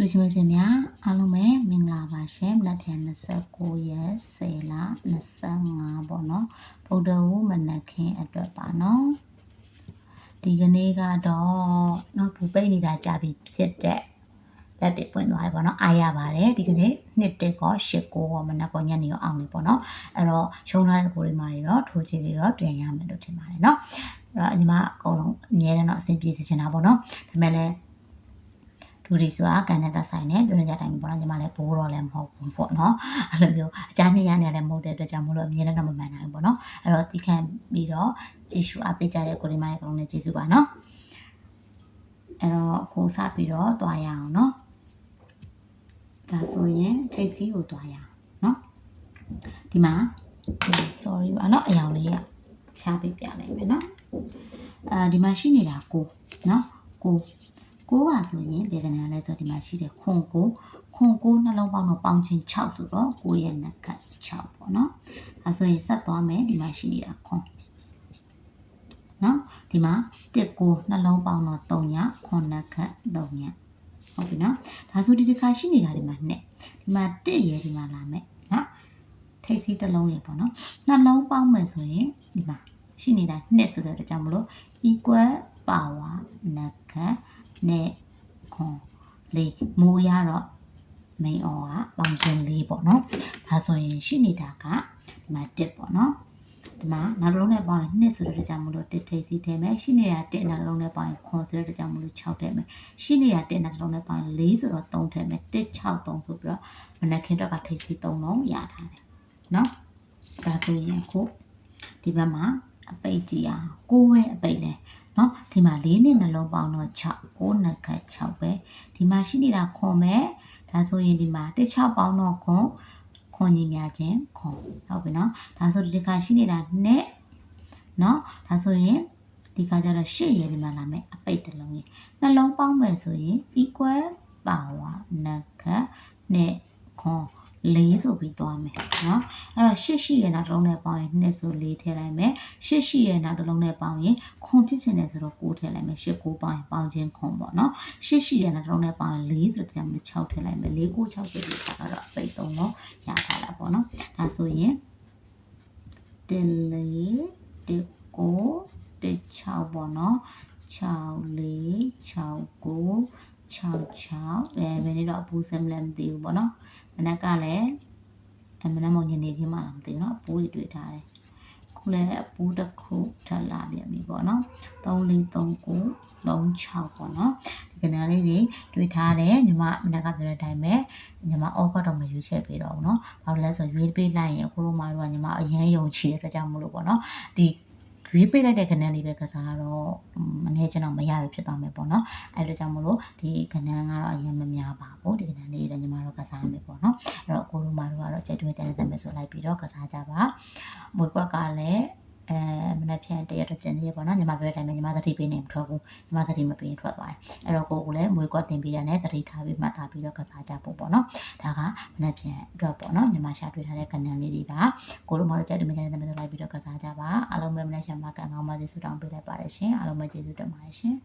လူရှင်မရှင်များအားလုံးပဲမင်္ဂလာပါရှင်မနက်ဖြန်29ရက်10လ25ပေါ့နော်ဗုဒ္ဓဝမနက်ခင်းအတွက်ပါနော်ဒီကနေ့ကတော့နော်ဘူပိတ်နေတာကြာပြီဖြစ်တဲ့လက်တွေပွင့်သွားတယ်ပေါ့နော်အားရပါတယ်ဒီကနေ့နှစ်တက်ကော၈ကိုရောမနက်ကောညနေရောအောင်နေပေါ့နော်အဲ့တော့ရှုံးထားတဲ့ကိုတွေမှာတွေတော့ထိုးချီတွေတော့ပြန်ရမယ်လို့ထင်ပါတယ်နော်အဲ့တော့ညီမအကုန်လုံးအများနဲ့တော့အဆင်ပြေစေချင်တာပေါ့နော်ဒါပေမဲ့လည်း ဒူဒီဆိုတာကန်တဲ့သက်ဆိုင်နဲ့ပြောနေကြတိုင်းပေါ့နော်ညီမလည်းဘိုးတော့လည်းမဟုတ်ဘူးပေါ့နော်အဲ့လိုမျိုးအကြမ်းနေရနေလည်းမဟုတ်တဲ့အတွက်ကြောင့်မလို့အမြင်နဲ့တော့မမှန်နိုင်ဘူးပေါ့နော်အဲ့တော့တီးခံပြီးတော့ကြည့်ရှုအားပေးကြတဲ့ကိုလေးမရဲ့ကောင်လေးကျေးဇူးပါနော်အဲ့တော့ကိုစပြီးတော့တွားရအောင်နော်ဒါဆိုရင်ထိတ်စီးကိုတွားရအောင်နော်ဒီမှာ sorry ပါနော်အယောင်လေးကချပေးပြလိုက်မယ်နော်အဲဒီမှာရှိနေတာကိုနော်ကို ကိုပါဆိုရင်ဘယ်ကနန်းလဲဆိုတော့ဒီမှာရှိတယ်ခွန်ကိုခွန်ကိုနှလုံးပေါင်းတော့ပေါင်းချင်း6ဆိုတော့ကိုရဲ့နက်က6ပေါ့နော်ဒါဆိုရင်ဆက်သွားမယ်ဒီမှာရှိနေတာခွန်နော်ဒီမှာ1ကိုနှလုံးပေါင်းတော့3ညခွန်နက်က3ညဟုတ်ပြီနော်ဒါဆိုဒီတစ်ခါရှိနေတာဒီမှာ2ဒီမှာ1ရဲ့ဒီမှာလာမယ်နော်ထိပ်စီးတစ်လုံးရေပေါ့နော်နှလုံးပေါင်းမယ်ဆိုရင်ဒီမှာရှိနေတာ2ဆိုတဲ့အတွက်ကြောင့်မလို့ equal power နက်က နဲ့ခွန်လေးမိုးရတော့ main or ကပေါင်းခြင်းလေးပေါ့နော်ဒါဆိုရင်ရှိနေတာကဒီမှာ1ပေါ့နော်ဒီမှာနောက်တစ်လုံးနဲ့ပေါင်းရင်2ဆိုတဲ့အတွက်ကြောင့်မလို့1ထိပ်စီထည့်မယ်ရှိနေတာ1နောက်တစ်လုံးနဲ့ပေါင်းရင်ခွန်ဆိုတဲ့အတွက်ကြောင့်မလို့6ထည့်မယ်ရှိနေတာ1နောက်တစ်လုံးနဲ့ပေါင်းရင်4ဆိုတော့3ထည့်မယ်1 6 3ဆိုပြီးတော့မနက်ခင်းတော့ကထိပ်စီ3လုံးရထားတယ်နော်ဒါဆိုရင်ခုဒီဘက်မှာ အပိတ်ကြည့်ရအောင်ကိုဝဲအပိတ်လဲနော်ဒီမှာ၄နှစ်နှလုံးပေါင်းတော့6 9နှစ်ခတ်6ပဲဒီမှာရှိနေတာခွန်ပဲဒါဆိုရင်ဒီမှာတစ်ချောက်ပေါင်းတော့ခွန်ခွန်ကြီးများခြင်းခွန်ဟုတ်ပြီနော်ဒါဆိုဒီတစ်ခါရှိနေတာနဲ့နော်ဒါဆိုရင်ဒီကကြတော့ရှေ့ရည်ဒီမှာလာမယ်အပိတ်တစ်လုံးရည်နှလုံးပေါင်းမယ်ဆိုရင် equal power နက္ခတ်နဲ့ခွန် 4ဆိုပြီးသွားမယ်နော်အဲ့တော့8ရှိရဲ့နောက်တစ်လုံးနဲ့ပေါင်းရင်2ဆို4ထည့်လိုက်မယ်8ရှိရဲ့နောက်တစ်လုံးနဲ့ပေါင်းရင်ခွန်ဖြစ်ချင်တယ်ဆိုတော့6ထည့်လိုက်မယ်8 9ပေါင်းရင်ပေါင်းချင်းခွန်ပေါ့နော်8ရှိရဲ့နောက်တစ်လုံးနဲ့ပေါင်းရင်4ဆိုတော့ဒီမှာ6ထည့်လိုက်မယ်4 9 6ဆိုပြီးတော့အပိတ်သုံးတော့ရထားတာပေါ့နော်ဒါဆိုရင်တင်လေးတင်ကိုတင်6ပေါ့နော်6 4 6 9 66ပဲဘယ်နေ့တော့အပူစမ်းမလဲမသိဘူးပေါ့နော်မနက်ကလည်းအမနက်မညနေခင်းမှလားမသိဘူးနော်အပူတွေတွေ့ထားတယ်ခုလည်းအပူတစ်ခုထပ်လာပြန်ပြီပေါ့နော်3439 36ပေါ့နော်ဒီကဏ္ဍလေးတွေတွေ့ထားတယ်ညီမမနက်ကပြောတဲ့အတိုင်းပဲညီမအော့ကတော့မယူချက်ပေးတော့ဘူးနော်ဘာလို့လဲဆိုရွေးပေးလိုက်ရင်အခုတို့မှတို့ကညီမအရန်ယုံချီတဲ့အတွက်ကြောင့်မလို့ပေါ့နော်ဒီ ရွေးပေးလိုက်တဲ့ကဏ္ဍလေးပဲကစားတော့မနေချင်တော့မရဘူးဖြစ်သွားမယ်ပေါ့နော်အဲဒါကြောင့်မလို့ဒီကဏ္ဍကတော့အရင်မများပါဘူးဒီကဏ္ဍလေးတော့ညီမတို့ကစားမယ်ပေါ့နော်အဲ့တော့ကိုတို့မတို့ကတော့ကြိုက်တွဲကြတဲ့တမဲ့ဆိုလိုက်ပြီးတော့ကစားကြပါမွေကွက်ကလည်း အဲမနက်ဖြန်တရက်တော့ကျန်သေးရပေါ့နော်ညီမပြောတဲ့အတိုင်းပဲညီမသတိပေးနေမထွက်ဘူးညီမသတိမပေးရင်ထွက်သွားတယ်အဲ့တော့ကိုကလည်းမွေကွက်တင်ပေးရတဲ့သတိထားပြီးမှတ်သားပြီးတော့ကစားကြဖို့ပေါ့နော်ဒါကမနက်ဖြန်အတွက်ပေါ့နော်ညီမရှာတွေ့ထားတဲ့ကဏ္ဍလေးတွေကကိုတို့မတို့ကြိုက်တွဲကြတဲ့တမဲ့ဆိုလိုက်ပြီးတော့ကစားကြပါအားလုံးပဲမနက်ဖြန်မှာကံကောင်းပါစေဆုတောင်းပေးလိုက်ပါတယ်ရှင်အားလုံးပဲကျေးဇူးတင်ပါတယ်ရှင်